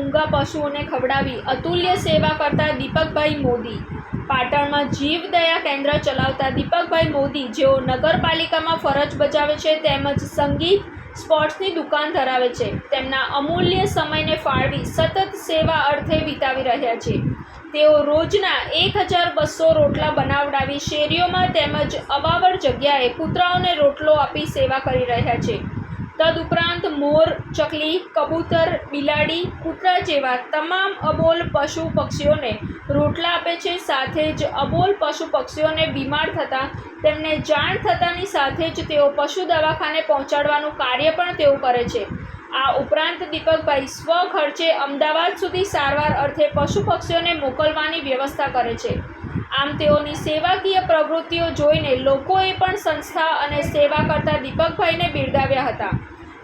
મૂંગા પશુઓને ખવડાવી અતુલ્ય સેવા કરતા દીપકભાઈ મોદી. પાટણમાં જીવદયા કેન્દ્ર ચલાવતા દીપકભાઈ મોદી જેઓ નગરપાલિકામાં ફરજ બજાવે છે તેમજ સંગીત, સ્પોર્ટ્સની દુકાન ધરાવે છે. તેમના અમૂલ્ય સમયને ફાળવી સતત સેવા અર્થે વિતાવી રહ્યા છે. તેઓ રોજના એક હજાર બસો રોટલા બનાવડાવી શેરીઓમાં તેમજ અવાવર જગ્યાએ કૂતરાઓને રોટલો આપી સેવા કરી રહ્યા છે. તદુપરાંત મોર, ચકલી, કબૂતર, બિલાડી, કૂતરા જેવા તમામ અબોલ પશુ પક્ષીઓને રોટલા આપે છે. સાથે જ અબોલ પશુ પક્ષીઓને બીમાર થતાં તેમને જાણ થતાંની સાથે જ તેઓ પશુ દવાખાને પહોંચાડવાનું કાર્ય પણ તેઓ કરે છે. આ ઉપરાંત દીપકભાઈ સ્વ ખર્ચે અમદાવાદ સુધી સારવાર અર્થે પશુ પક્ષીઓને મોકલવાની વ્યવસ્થા કરે છે. આમ તેઓની સેવાકીય પ્રવૃત્તિઓ જોઈને લોકોએ પણ સંસ્થા અને સેવા કરતા દીપકભાઈને બિરદાવ્યા હતા.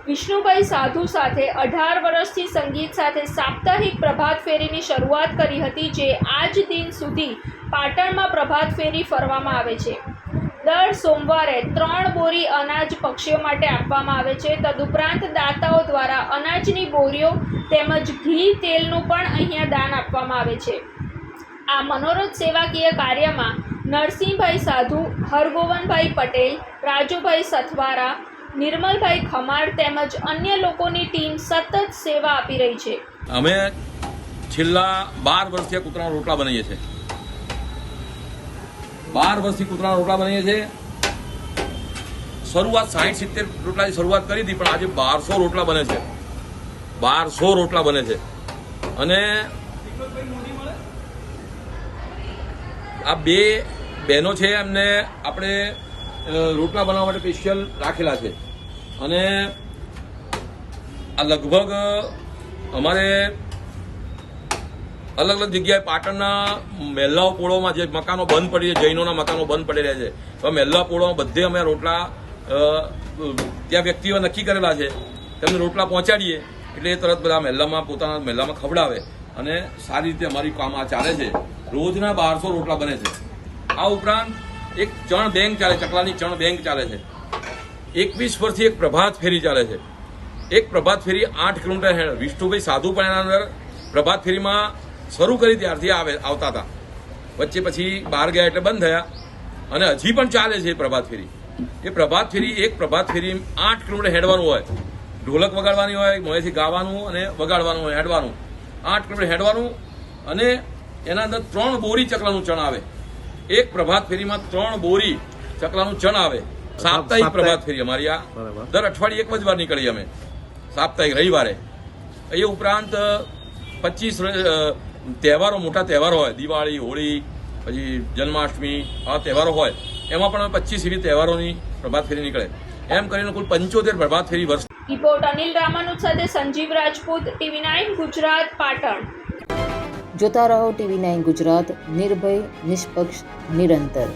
વિષ્ણુભાઈ સાધુ સાથે અઢાર વર્ષથી સંગીત સાથે સાપ્તાહિક પ્રભાત ફેરીની શરૂઆત કરી હતી જે આજ દિન સુધી પાટણમાં પ્રભાત ફેરી ફરવામાં આવે છે. દર સોમવારે ત્રણ બોરી અનાજ પક્ષીઓ માટે આપવામાં આવે છે. તદુપરાંત દાતાઓ દ્વારા અનાજની બોરીઓ તેમજ ઘી તેલનું પણ અહીંયા દાન આપવામાં આવે છે. આ મનોરથ સેવાકીય કાર્યમાં નરસિંહભાઈ સાધુ, હરગોવનભાઈ પટેલ, રાજુભાઈ સથવારા, નિર્મલભાઈ ખમાર તેમજ અન્ય લોકોની ટીમ સતત સેવા આપી રહી છે. અમે છેલ્લા બાર વર્ષથી કૂતરાના રોટલા બનાવીએ છીએ. બાર વર્ષથી કૂતરાના રોટલા બનાવીએ છીએ. શરૂઆત સાઠ સિત્તેર રોટલા શરૂઆત કરી હતી, પણ આજે બારસો રોટલા બને છે. બારસો રોટલા બને છે. અને આ બે બહેનો છે, એમને આપણે રોટલા બનાવવા માટે સ્પેશિયલ રાખેલા છે. અને આ લગભગ અમારે અલગ અલગ જગ્યાએ પાટણના મહેલાઓ પોળોમાં જે મકાનો બંધ પડી છે, જૈનોના મકાનો બંધ પડી રહ્યા છે. તો મહેલા પોળોમાં બધે અમે રોટલા ત્યાં વ્યક્તિઓ નક્કી કરેલા છે. તેમને રોટલા પહોંચાડીએ, એટલે એ તરત બધા મહેલામાં પોતાના મહેલામાં ખવડાવે. અને સારી રીતે અમારી કામ આ ચાલે છે. રોજના બારસો રોટલા બને છે. આ ઉપરાંત એક ચણ બેંક ચાલે, ચકલાની ચણ બેંક ચાલે છે. એકવીસ વર્ષથી એક પ્રભાત ફેરી ચાલે છે. એક પ્રભાત ફેરી આઠ કિલોમીટર હેઠળ વિષ્ણુભાઈ સાધુ પણ એના અંદર પ્રભાત ફેરીમાં શરૂ કરી ત્યારથી આવે, આવતા હતા. વચ્ચે પછી બહાર ગયા એટલે બંધ થયા. અને હજી પણ ચાલે છે એ પ્રભાત ફેરી. એ પ્રભાત ફેરી એક પ્રભાત ફેરી આઠ કિલોમીટર હેડવાનું હોય. ઢોલક વગાડવાની હોય, મોએથી ગાવાનું અને વગાડવાનું હોય, હેડવાનું. આઠ કિલોમીટર હેડવાનું અને એના અંદર ત્રણ બોરી ચકલાનું ચણ આવે. એક પ્રભાત ફેરીમાં ત્રણ બોરી ચકલાનું ચણ આવે. સાપ્તાહિક પ્રભાત ફેરી અમારી આ. દર અઠવાડિયે એક જ વાર નીકળીએ અમે. સાપ્તાહિક રવિવારે. એ ઉપરાંત પચીસ તહેવારો મોટા તહેવારો હોય. દિવાળી હોળી પછી જન્માષ્ટમી આવા તહેવારો હોય. એમાં પણ પચીસ એવી તહેવારોની પ્રભાત ફેરી નીકળે. એમ કરીને કુલ પંચોતેર પ્રભાત ફેરી વર્ષ. રિપોર્ટ અનિલ રામાનુજ સાથે સંજીવ રાજપૂત ટીવી નાઇન ગુજરાત પાટણ. જોતા રહો ટીવી નાઇન ગુજરાત નિર્ભય નિષ્પક્ષ નિરંતર.